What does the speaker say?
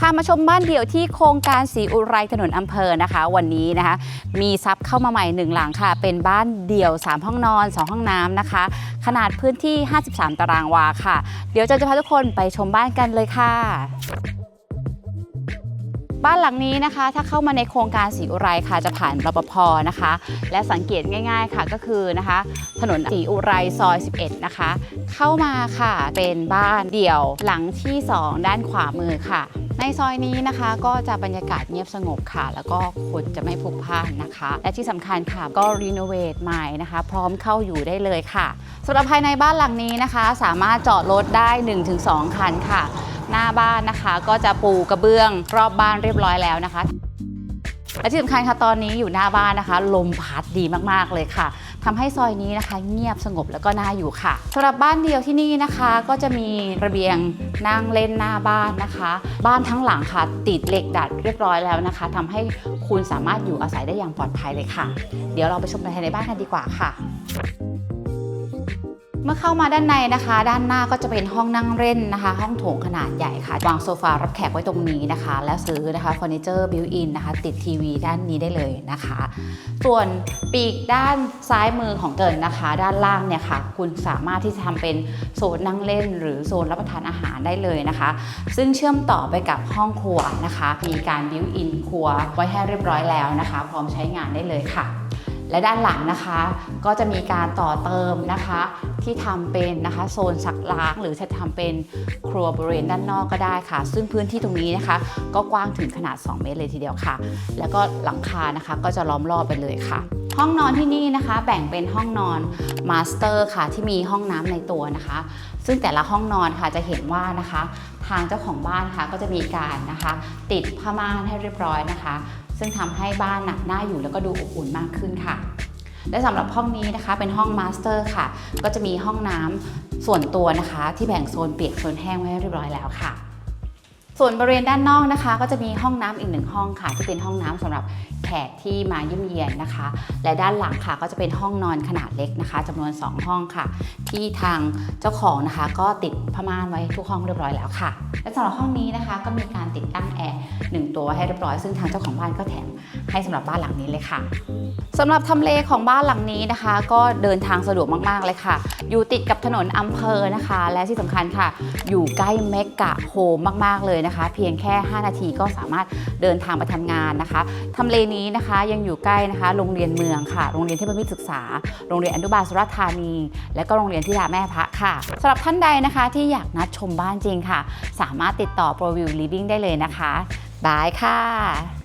พามาชมบ้านเดี่ยวที่โครงการสีอุไรถนนอำเภอนะคะ วันนี้นะคะ มีซับเข้ามาใหม่หนึ่งหลังค่ะ เป็นบ้านเดี่ยว 3 ห้องนอน 2 ห้องน้ำนะคะ ขนาดพื้นที่ 53 ตารางวาค่ะ เดี๋ยวจะจะพาทุกคนไปชมบ้านกันเลยค่ะ บ้านหลังนี้นะคะ ถ้าเข้ามาในโครงการสีอุไรค่ะ จะผ่านรปภนะคะ และสังเกตง่าย ๆค่ะก็คือนะคะ ถนนสีอุไรซอย 11 นะคะ เข้ามาค่ะเป็นบ้านเดี่ยวหลังที่ 2 ด้านขวามือค่ะ ในซอยนี้นะคะก็จะบรรยากาศเงียบสงบค่ะ แล้วก็คนจะไม่พลุกพล่านนะคะ และที่สำคัญค่ะก็รีโนเวทใหม่นะคะ พร้อมเข้าอยู่ได้เลยค่ะสำหรับภายในบ้านหลังนี้นะคะ สามารถจอดรถได้ 1-2 คันค่ะ หน้าบ้านนะคะ ก็จะปูกระเบื้องรอบบ้านเรียบร้อยแล้วนะคะและที่สำคัญค่ะตอนนี้อยู่หน้าบ้านนะคะ ลมพัดดีมากๆเลยค่ะทำให้ซอยนี้นะคะ เงียบสงบแล้วก็น่าอยู่ค่ะสำหรับบ้านเดียวที่นี่นะคะ ก็จะมีระเบียงนั่งเล่นหน้าบ้านนะคะ บ้านทั้งหลังค่ะ ติดเหล็กดัดเรียบร้อยแล้วนะคะทำให้คุณสามารถอยู่อาศัยได้อย่างปลอดภัยเลยค่ะ เดี๋ยวเราไปชมภายในบ้านกันดีกว่าค่ะ มื่อเข้ามาด้านในนะคะ ด้านหน้าก็จะเป็นห้องนั่งเล่นนะคะ ห้องโถงขนาดใหญ่ค่ะวางโซฟารับแขกไว้ตรงนี้นะคะ แล้วซื้อนะคะเฟอร์นิเจอร์บิวอินนะคะ ติดทีวีด้านนี้ได้เลยนะคะ ส่วนปีกด้านซ้ายมือของเกินนะคะ ด้านล่างเนี่ยค่ะ คุณสามารถที่จะทำเป็นโซนนั่งเล่น หรือโซนรับประทานอาหารได้เลยนะคะ ซึ่งเชื่อมต่อไปกับห้องครัวนะคะ มีการบิวอินครัวไว้ให้เรียบร้อยแล้วนะคะ พร้อมใช้งานได้เลยค่ะ และด้านหลังนะคะก็จะมีการต่อเติมนะคะ ที่ทำเป็นนะคะโซนซักล้างหรือจะทำเป็นครัวบริเวณด้านนอกก็ได้ค่ะ ซึ่งพื้นที่ตรงนี้นะคะ ก็กว้างถึงขนาด 2 เมตรเลยทีเดียวค่ะ แล้วก็หลังคานะคะก็จะล้อมรอบไปเลยค่ะ ห้องนอนที่นี่นะคะ แบ่งเป็นห้องนอนมาสเตอร์ค่ะที่มีห้องน้ำในตัวนะคะ ซึ่งแต่ละห้องนอนค่ะจะเห็นว่านะคะ ทางเจ้าของบ้านค่ะก็จะมีการนะคะ ติดผ้าม่านให้เรียบร้อยนะคะ ซึ่งทำให้บ้านหนักหน้าอยู่แล้วก็ดูอบอุ่นมากขึ้นค่ะและสำหรับห้องนี้นะคะเป็นห้องมาสเตอร์ค่ะ ก็จะมีห้องน้ำส่วนตัวนะคะ ที่แบ่งโซนเปียกโซนแห้งไว้ให้เรียบร้อยแล้วค่ะ ส่วนบริเวณด้านนอกนะคะ ก็จะมีห้องน้ำอีกหนึ่งห้องค่ะที่เป็นห้องน้ำสำหรับแขกที่มาเยี่ยมเยียนนะคะ และด้านหลังค่ะก็จะเป็นห้องนอนขนาดเล็กนะคะจำนวน 2 ห้องค่ะ ที่ทางเจ้าของนะคะ ก็ติดผ้าม่านไว้ทุกห้องเรียบร้อยแล้วค่ะ และสำหรับห้องนี้นะคะ ก็มีการติดตั้งแอร์หนึ่งตัวให้เรียบร้อยซึ่งทางเจ้าของบ้านก็แถมให้สำหรับบ้านหลังนี้เลยค่ะสำหรับทำเลของบ้านหลังนี้นะคะ ก็เดินทางสะดวกมากๆเลยค่ะ อยู่ติดกับถนนอำเภอนะคะ และที่สำคัญค่ะ อยู่ใกล้เมกะโฮมมากๆเลยนะคะ เพียงแค่ 5 นาทีก็สามารถเดินทางไปทำงานนะคะทำเลนี้นะคะยังอยู่ใกล้นะคะโรงเรียนเมืองค่ะ โรงเรียนเทพมิตรศึกษา โรงเรียนอนุบาลสุรธานี และก็โรงเรียนที่ดาแม่พระค่ะสำหรับท่านใดนะคะที่อยากนัดชมบ้านจริงค่ะ สามารถติดต่อ Pro View Living ได้เลยนะคะบายค่ะ